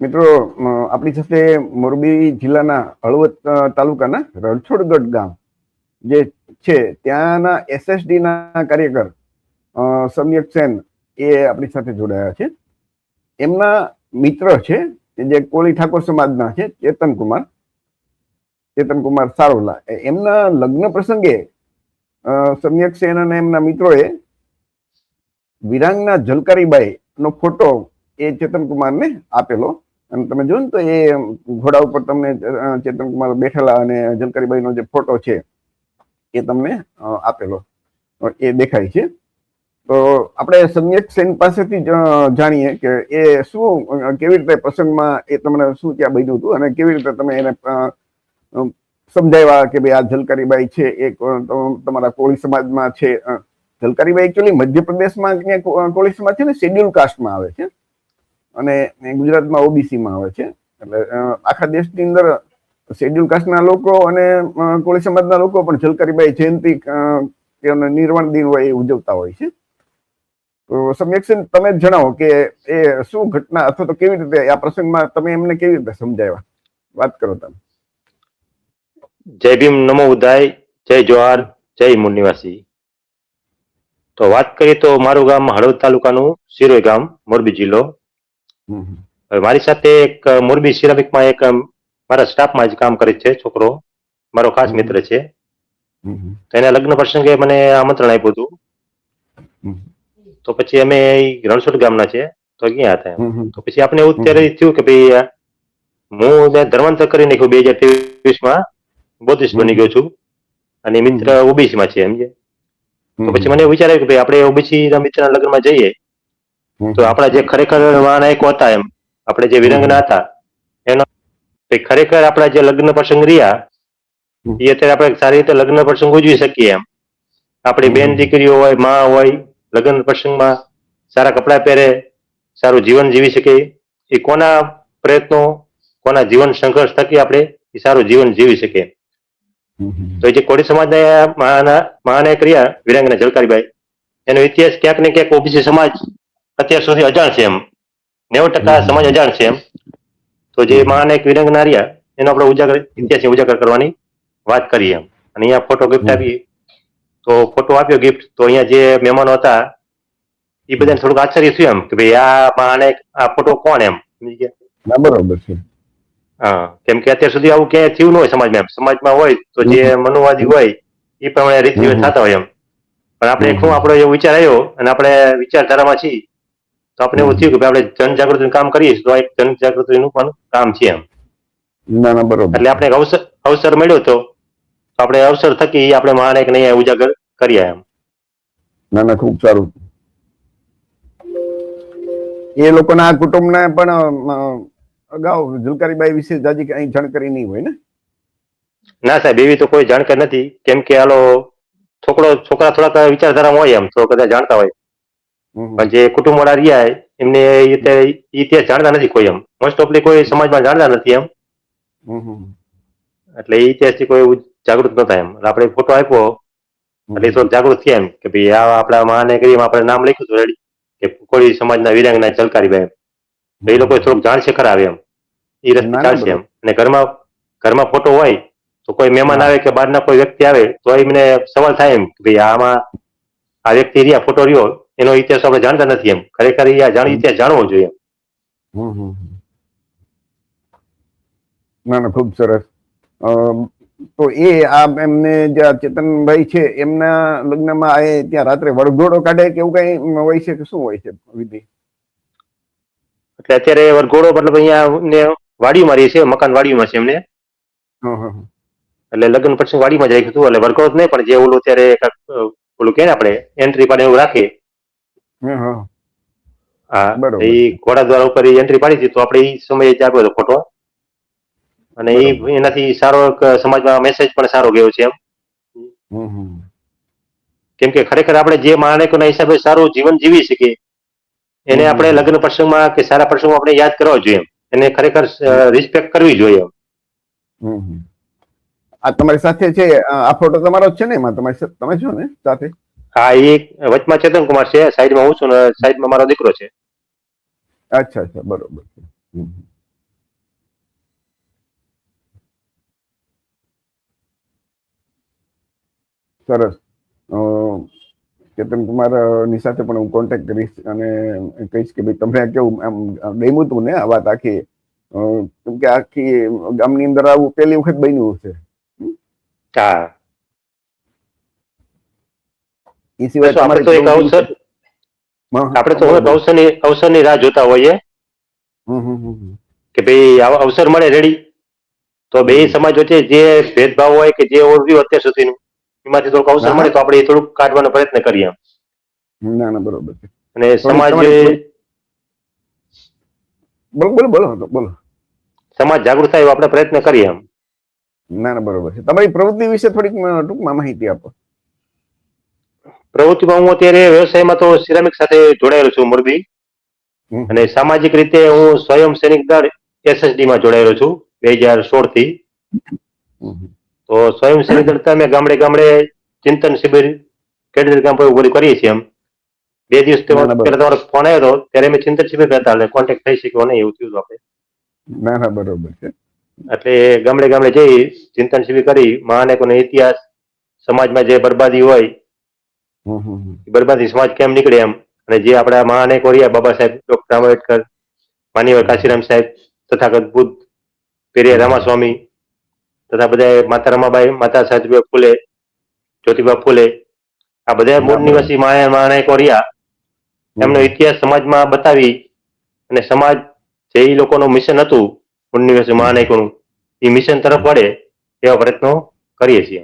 મિત્રો આપણી સાથે મોરબી જિલ્લાના હળવદ તાલુકાના રણછોડગઢ ગામ જે છે, ત્યાંના એસએસડી ના કાર્યકર સમ્યક સેન એ આપણી સાથે જોડાયા છે. એમના મિત્ર છે, જે કોળી ઠાકોર સમાજના છે, ચેતન કુમાર ચેતન કુમાર સારોલા. એમના લગ્ન પ્રસંગે સમ્યક સેન અને એમના મિત્રોએ વિરાંગના જલકારીબાઈ નો ફોટો એ ચેતન કુમારને આપેલો અને તમે જોયું તો એ ઘોડા ઉપર તમને ચેતન કુમાર બેઠેલા અને જલકારીબાઈનો જે ફોટો છે, એ તમને આપેલો. એ દેખાય છે. તો આપણે સમ્યક સેન પાસેથી જાણીએ કે એ શું કેવી રીતે પ્રસંગમાં એ તમને શું ત્યાં બન્યું હતું અને કેવી રીતે તમે એને સમજાવ્યા કે ભાઈ આ જલકારીબાઈ છે, એ તમારા કોળી સમાજમાં છે જલકારીબાઈ એકચ્યુઅલી મધ્યપ્રદેશમાં કોળી સમાજ છે ને, શેડ્યુલ કાસ્ટમાં આવે છે. અને ગુજરાતમાં ઓબીસીમાં આવે છે. એટલે આખા દેશની અંદર શેડ્યુલ કાસ્ટના લોકો અને કોળી સમાજના લોકો પણ જલકારીબાઈ જયંતિ નિર્વાણ દિન હોય એ ઉજવતા હોય છે. તો સમ્યક્ષન તમે જણાવો કે એ શું ઘટના અથવા તો કેવી રીતે આ પ્રસંગમાં તમે એમને કેવી રીતે સમજાવ્યા? વાત કરો તમે. જય ભીમ, નમો ઉદય, જય જોહાર, જય મુનિવાસી. તો વાત કરીએ તો મારું ગામ હળવદ તાલુકાનું સિરોઈ ગામ, મોરબી જિલ્લો. મારી સાથે એક મોરબી સિરામિકમાં એક મારા સ્ટાફમાં જ કામ કરે છે છોકરો. મારો ખાસ મિત્ર છે. તો એના લગ્ન પ્રસંગે મને આમંત્રણ આપ્યું હતું. તો પછી અમે રણછોડ ગામના છે તો ગયા હતા. તો પછી આપણે એવું ત્યારે થયું કે ભાઈ હું ધર્માંતર કરી નાખ્યું બે હજાર ત્રેવીસમાં બોધિસ્ટ બની ગયો છું. અને મિત્ર ઓબીસી માં છે સમજે તો પછી મને વિચાર આવ્યો કે ભાઈ આપણે ઓબીસી ના મિત્રના લગ્નમાં જઈએ. તો આપણા જે ખરેખર મહાનાયકો હતા એમ આપણે જે વિરંગના હતા એનો ખરેખર આપણા જે લગ્ન પ્રસંગ રહ્યા એ અત્યારે આપણે સારી રીતે લગ્ન પ્રસંગ ઉજવી શકીએ એમ. આપણી બેન દીકરીઓ હોયમાં હોય લગ્ન પ્રસંગમાં સારા કપડાં પહેરે સારું જીવન જીવી શકે એ કોના પ્રયત્નો કોના જીવન સંઘર્ષ થકી આપણે એ સારું જીવન જીવી હમ. તો જે કોળી સમાજના મહાના મહાનાયક રહ્યા વિરંગના જલકારીભાઈ એનો ઇતિહાસ ક્યાંક ને ક્યાંક ઓબીસી સમાજ અત્યાર સુધી અજાણ છે એમ. નેવું ટકા સમાજ અજાણ છે એમ. તો જે મહાન એક વિરંગના રહ્યા એનો આપણે ઉજાગર ઇતિહાસ ઉજાગર કરવાની વાત કરીએ એમ. અને અહીંયા ફોટો ગિફ્ટ. આપી. તો ફોટો આપ્યો ગિફ્ટ તો અહીંયા જે મહેમાનો હતા એ બધાને થોડુંક આશ્ચર્ય થયું એમ કે ભાઈ આ મહાન આ ફોટો કોણ એમ? બરોબર છે. હા કેમ કે અત્યાર સુધી આવું ક્યાંય થયું ન હોય સમાજમાં એમ. સમાજમાં હોય તો જે મનુવાદી હોય એ પ્રમાણે રીત રિવાજ થતા હોય એમ. પણ આપણે શું આપણો એવો વિચાર આવ્યો અને આપણે વિચારધારામાં છીએ. તો આપણે એવું થયું કે આપણે જનજાગૃતિનું કામ કરીએ તો આ એક જનજાગૃતિનું પણ કામ છે એમ. ના ના બરોબર. એટલે આપણે અવસર અવસર મળ્યો તો આપણે અવસર થકી આપણે મહાનાયકને અહીંયા ઉજાગર કર્યા એમ. ના ના ખૂબ સારું. એ લોકોના આ કુટુંબના પણ અગાઉ જુલકારીબાઈ વિશે જાજી કઈ જાણકારી નહીં હોય ને? ના સાહેબ એવી તો કોઈ જાણકારી નથી. કેમ કે આલો છોકરો છોકરા થોડાક વિચારધારામાં હોય એમ તો કદાચ જાણતા હોય. પણ જે કુટુંબ વાળા રહ્યા એમને ઇતિહાસ જાણતા નથી કોઈ એમ. મોસ્ટ ઓફલી કોઈ સમાજમાં જાણતા નથી એમ. એટલે એ ઇતિહાસથી કોઈ જાગૃત નતા એમ. આપણે ફોટો આપ્યો એટલે એ થોડુંક જાગૃત થયા એમ કે ભાઈ આ આપણા મહાનગરીમાં આપણે નામ લખ્યું હતું રેડી કે કોઈ સમાજના વિરાંગના ચલકારીબાઈ એમ. એ લોકો થોડુંક જાણશે ખરા આવે એમ. એ રસ્તે ચાલશે એમ. અને ઘરમાં ઘરમાં ફોટો હોય તો કોઈ મહેમાન આવે કે બહારના કોઈ વ્યક્તિ આવે તો એમને સવાલ થાય એમ કે ભાઈ આમાં આ વ્યક્તિ રહ્યા ફોટો રહ્યો એનો ઇતિહાસ આપણે જાણતા નથી એમ ખરેખર એ જાણ. ઇતિહાસ જાણવો જોઈએ હમ હમ. ના ના ખૂબ સરસ તો એ આ એમને જે ચેતનભાઈ છે એમના લગ્નમાં આ એ ત્યાં રાત્રે વરઘોડો કાઢે કે એવું કઈ હોય છે કે શું હોય છે વિધિ એટલે અત્યારે વરઘોડો મતલબ અહીંયા ને વાડીમાં રહી છે મકાન વાડીમાં છે એમને. એટલે લગ્ન પ્રસંગ વાડીમાં જ રાખ્યું હતું એટલે વરઘોડો જ નહીં પણ જે ઓલું અત્યારે ઓલું કે આપણે એન્ટ્રી પાડે એવું રાખીએ હં. એ ઘોડા દ્વારા ઉપર એન્ટ્રી પાડી હતી તો આપણે એ સમયે જ આપ્યો હતો ફોટો અને એ એનાથી સારો સમાજમાં મેસેજ પણ સારો ગયો છે એમ. કેમ કે ખરેખર આપણે જે માણેકોના હિસાબે સારું જીવન જીવી શકીએ એને આપણે લગ્ન પ્રસંગમાં કે સારા પ્રસંગમાં આપણે યાદ કરવા જોઈએ. એને ખરેખર રિસ્પેક્ટ કરવી જોઈએ એમ. આ તમારી સાથે છે આ આ ફોટો તમારો જ છે ને એમાં તમારી તમે છો ને સાથે હા એ વચમાં ચેતન કુમાર છે સાઈડમાં હું છું ને સાઈડમાં મારો દીકરો છે. અચ્છા અચ્છા બરોબર. સરસ. ચેતન કુમારની સાથે પણ હું કોન્ટેક્ટ કરીશ અને કહીશ કે ભાઈ તમે કેવું આમ ડેમ્યું તું ને આ વાત આખી? કેમ કે આખી ગામની અંદર આવું પહેલી વખત બન્યું છે હા. એ સિવાય આપણે તો એક અવસર આપણે તો અવસરની અવસરની રાહ જોતા હોઈએ. કે ભાઈ અવસર મળે રેડી. તો બે સમાજ વચ્ચે જે ભેદભાવ હોય કે જે ઓળવ્યું અત્યાર સુધીનું એમાંથી થોડુંક અવસર મળે તો આપણે એ થોડુંક કાઢવાનો પ્રયત્ન કરીએ. ના ના બરોબર છે. અને સમાજ બોલો બોલો બોલો બોલો. સમાજ જાગૃત થાય એવો આપણે પ્રયત્ન કરીએ એમ. ના ના બરોબર છે. તમારી પ્રવૃત્તિ વિશે થોડીક ટૂંકમાં માહિતી આપો. પ્રવૃત્તિમાં હું અત્યારે વ્યવસાયમાં તો સિરામિક સાથે જોડાયેલો છું મોરબી. અને સામાજિક રીતે હું સ્વયં સૈનિક દળ એસએસડી માં જોડાયેલો છું બે હજાર સોળથી. તો સ્વયં સૈનિક દળ અમે ગામડે ગામડે ચિંતન શિબિર કેડર કેમ્પ બધું કરીએ છીએ એમ. બે દિવસ. પહેલા તમારો ફોન આવ્યો હતો ત્યારે મેં ચિંતન શિબિર હતા એટલે કોન્ટેક્ટ થઈ શક્યો નહીં એવું થયું આપણે. ના ના બરોબર છે. એટલે ગામડે ગામડે જઈ ચિંતન શિબિર કરી મહાનેકોનો ઇતિહાસ સમાજમાં જે બરબાદી હોય બરબાદી સમાજ કેમ નીકળે એમ? અને જે આપણા મહાનેકો કોરિયા બાબા સાહેબ ડોક્ટર આંબેડકર માનીવર કાશીરામ સાહેબ તથાગત બુદ્ધ પેરિયા રામાસ્વામી તથા બધા માતા રમાબાઈ માતા સાહેબભાઈ ફૂલે જ્યોતિબા ફૂલે આ બધા મૂળ નિવાસી મહા- મહાનાયકો રહ્યા એમનો ઇતિહાસ સમાજમાં બતાવી અને સમાજ જે ઈ લોકોનું મિશન હતું મૂળ નિવાસી મહાનાયકોનું એ મિશન તરફ વળે એવા પ્રયત્નો કરીએ છીએ.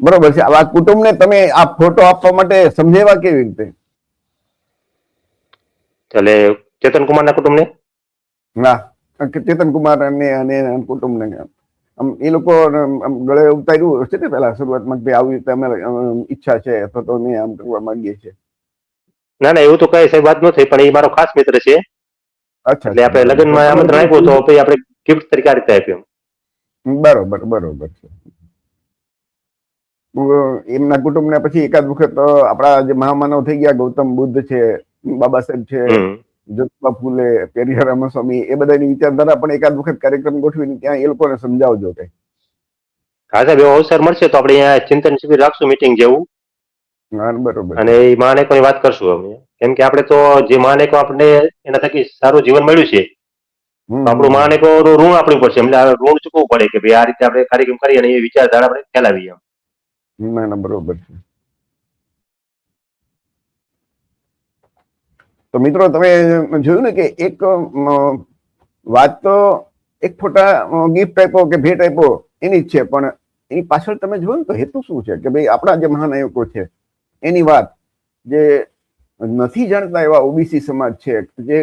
બરોબર છે. આ કુટુંબને તમે આ ફોટો આપવા માટે સમજાવ્યા કેવી રીતે? એટલે ચેતન કુમારના કુટુંબને? ના ચેતન કુમાર અને અને કુટુંબને. આમ એ લોકો ગળે ઉતાર્યું છે ને પેલા શરૂઆતમાં ભાઈ આવી રીતે અમે ઈચ્છા છે અથવા તો અમે આમ કરવા માંગીએ છીએ. ના ના એવું તો કઈ સાહેબ વાત નથી પણ એ મારો ખાસ મિત્ર છે. અચ્છા એટલે આપણે લગ્નમાં આમંત્રણ આપ્યું તો પછી આપણે ગિફ્ટ તરીકે આ રીતે આપ્યું. બરોબર બરોબર છે. એમના કુટુંબને પછી એકાદ વખત આપણા જે મહામાનવ થઈ ગયા ગૌતમ બુદ્ધ છે બાબા સાહેબ છે જ્યોતિબા ફૂલે પેરિયા રામસ્વામી એ બધાની વિચારધારા પણ એકાદ વખત કાર્યક્રમ ગોઠવીને ત્યાં એ લોકોને સમજાવજો કે હા સાહેબ એવો અવસર મળશે તો આપણે અહીંયા ચિંતન શિબિર રાખશું મીટિંગ જેવું. બરોબર. અને એ મહાનેકોની વાત કરશું અમે. કેમ કે આપણે તો જે મહાનેકો આપણને એના થકી સારું જીવન મળ્યું છે આપણું મહાનેકો ઋણ આપણું પડશે. એટલે આ ઋણ ચૂકવું પડે કે ભાઈ આ રીતે આપણે કાર્યક્રમ કરીએ અને એ વિચારધારા આપણે ફેલાવીએ. ના ના બરોબર છે. તો મિત્રો તમે જોયું ને કે એક વાત તો એક ફોટા ગિફ્ટ આપ્યો કે ભેટ આપ્યો એની જ છે પણ એની પાછળ તમે જોયું ને તો હેતુ શું છે? કે ભાઈ આપણા જે મહાનાયકો છે એની વાત જે નથી જાણતા એવા ઓબીસી સમાજ છે જે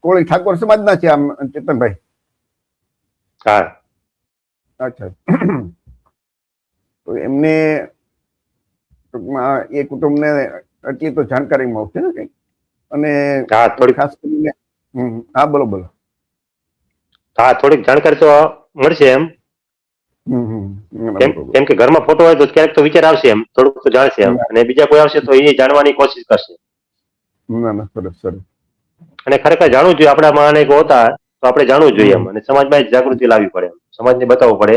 કોળી ઠાકોર સમાજના છે આમ ચેતનભાઈ? હા. અચ્છા. તો એમને ટૂંકમાં એ કુટુંબને એટલી તો જાણકારી મળશે ને કઈ. અને ખાસ કરીને હા બોલો બોલો. હા થોડીક જાણકારી તો મળશે એમ. કેમ કે ઘરમાં ફોટો હોય તો ક્યારેક તો વિચાર આવશે એમ. થોડુંક તો જાણશે એમ. અને બીજા કોઈ આવશે તો એ જાણવાની કોશિશ કરશે. ના ના સરસ સરસ. અને ખરેખર જાણવું જોઈએ. આપણા એક હતા તો આપણે જાણવું જોઈએ એમ. અને સમાજમાં જાગૃતિ લાવવી પડે એમ. સમાજને બતાવવું પડે.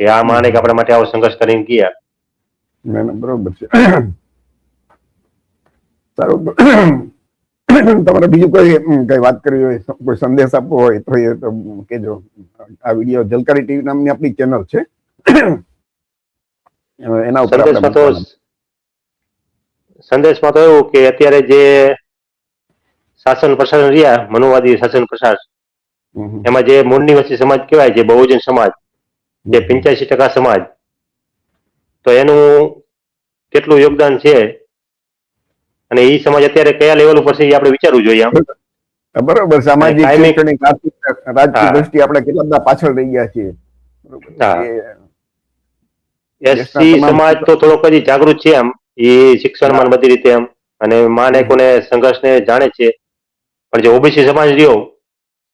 કે આ માણેક આપણા માટે આવો સંઘર્ષ કરીને ગયા. ના ના બરોબર છે. સારું તમારે બીજું કોઈ કઈ વાત કરવી હોય કોઈ સંદેશ આપવો હોય તો એ તો કેજો આ વીડિયો જલકારી ટીવી નામની આપણી ચેનલ છે. એના ઉપર સંદેશમાં તો એવું કે અત્યારે જે શાસન પ્રશાસન રહ્યા મનુવાદી શાસન પ્રશાસન. એમાં જે મૂળની વચ્ચે સમાજ કહેવાય છે બહુજન સમાજ જે પંચ્યાસી ટકા સમાજ. તો એનું કેટલું યોગદાન છે? અને એ સમાજ અત્યારે કયા લેવલ ઉપર છે એ આપણે વિચારવું જોઈએ બરોબર. સામાજિક રાજકીય દ્રષ્ટિ આપણે કેટલા બધા પાછળ રહી ગયા છીએ. એસસી સમાજ તો થોડોક હજી જાગૃત છે એમ એ શિક્ષણમાં બધી રીતે એમ અને માનેકોને સંઘર્ષને જાણે છે. પણ જે ઓબીસી સમાજ રહ્યો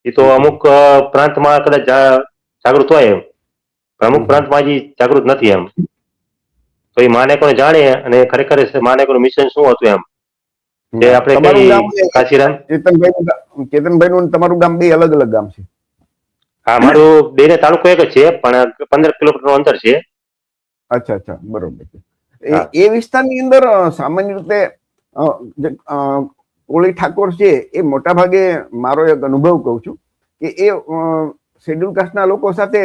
એ તો અમુક પ્રાંતમાં કદાચ જાગૃત હોય એમ. અમુક. પ્રાંતમાં હજી જાગૃત નથી એમ. તો એ માનેકોને જાણે અને ખરેખર માનેકોનું મિશન શું હતું એમ? જે આપણે કાશીરામ? કેતનભાઈ નું તમારું ગામ બે અલગ અલગ ગામ છે. હા મારું બેને તાલુકો એક જ છે પણ પંદર કિલોમીટરનું અંતર છે. અચ્છા અચ્છા બરોબર છે. એ- વિસ્તારની અંદર સામાન્ય રીતે ઓળી ઠાકોર છે એ મોટા ભાગે મારો એક અનુભવ કહું છું કે એ શેડ્યુલ કાસ્ટના લોકો સાથે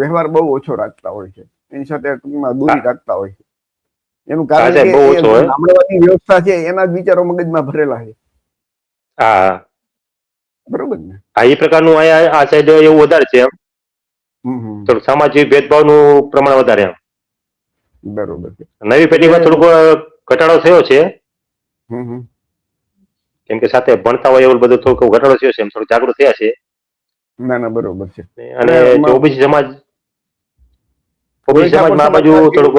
વ્યવહાર બહુ ઓછો રાખતા હોય છે. એની સાથે ટૂંકમાં દૂરી રાખતા હોય છે. એનું કારણ કે. ગામડાની વ્યવસ્થા છે એના જ વિચારો મગજમાં ભરેલા છે. હા બરોબર ને? આ એ પ્રકારનું આ સાઈડ એવું વધારે છે એમ. થોડુંક સામાજિક ભેદભાવનું પ્રમાણ વધારે એમ. બરોબર છે. નવી પેઢીમાં થોડુંક ઘટાડો થયો છે. કેમ કે સાથે ભણતા હોય એવું બધું થોડુંક ઘટાડો થયો છે એમ થોડું જાગૃત થયા છે. ના ના બરોબર છે. અને ઓબીસી સમાજ ઓબીસી સમાજમાં બાજુ થોડુંક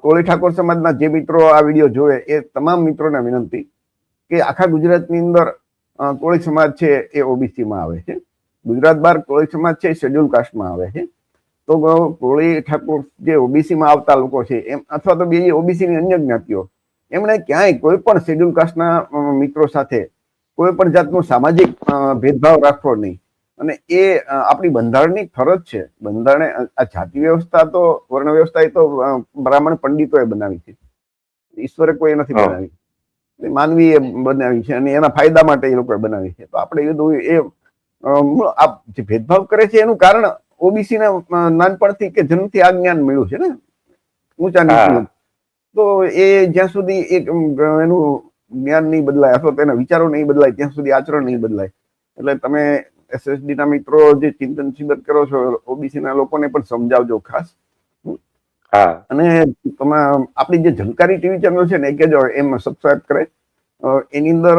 કોળી ઠાકોર સમાજના જે મિત્રો આ વીડિયો જોવે એ તમામ મિત્રોને વિનંતી કે આખા ગુજરાતની અંદર કોળી સમાજ છે એ ઓબીસીમાં આવે છે. ગુજરાત બહાર કોળી સમાજ છે શેડ્યુલ કાસ્ટમાં આવે છે. તો કોળી ઠાકોર જે ઓબીસી માં આવતા લોકો છે એમ અથવા તો બીજી ઓબીસી ની અન્ય જ્ઞાતિઓ એમણે ક્યાંય કોઈ પણ શેડ્યુલ કાસ્ટના મિત્રો સાથે કોઈ પણ જાતનું સામાજિક ભેદભાવ રાખવો નહીં. અને એ આપણી બંધારણની ફરજ છે. બંધારણે આ જાતિ વ્યવસ્થા તો વર્ણ વ્યવસ્થા એ તો બ્રાહ્મણ બ્રાહ્મણ પંડિતોએ બનાવી છે. ઈશ્વરે કોઈ નથી. બનાવી. એ માનવીએ બનાવી છે અને એના ફાયદા માટે એ લોકોએ બનાવી છે. તો આપણે એ એ આ જે ભેદભાવ કરે છે એનું કારણ ઓબીસી ના નાનપણથી કે જન્મથી આ જ્ઞાન મળ્યું છે ને? ઊંચા નીચનું તો એ જ્યાં સુધી એક એનું જ્ઞાન નહીં બદલાય અથવા તેના વિચારો નહીં બદલાય ત્યાં સુધી આચરણ નહીં બદલાય. એટલે તમે એસએસડી ના મિત્રો જે ચિંતન શિબિર કરો છો ઓબીસી ના લોકોને પણ સમજાવજો ખાસ. હા. અને તમે આપણી જે ઝંકારી ટીવી ચેનલ છે ને એ કહેજો એમ સબસ્ક્રાઇબ કરે. એની અંદર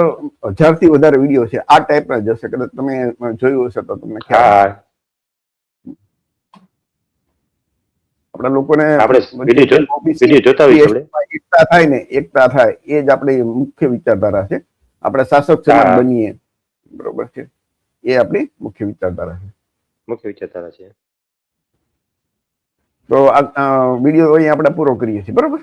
હજારથી વધારે વીડિયો છે. આ ટાઈપના જ હશે. કદાચ તમે જોયું હશે તો તમને ખ્યાલ હા હશે. આપણા લોકોને આપણે જોતા એકતા થાય ને એકતા થાય એ જ આપણી મુખ્ય વિચારધારા છે. આપણે શાસક સમાજ બનીએ બરોબર છે. એ આપણી મુખ્ય વિચારધારા છે. મુખ્ય વિચારધારા છે. તો આ વીડિયો અહીં આપણે પૂરો કરીએ છીએ બરોબર?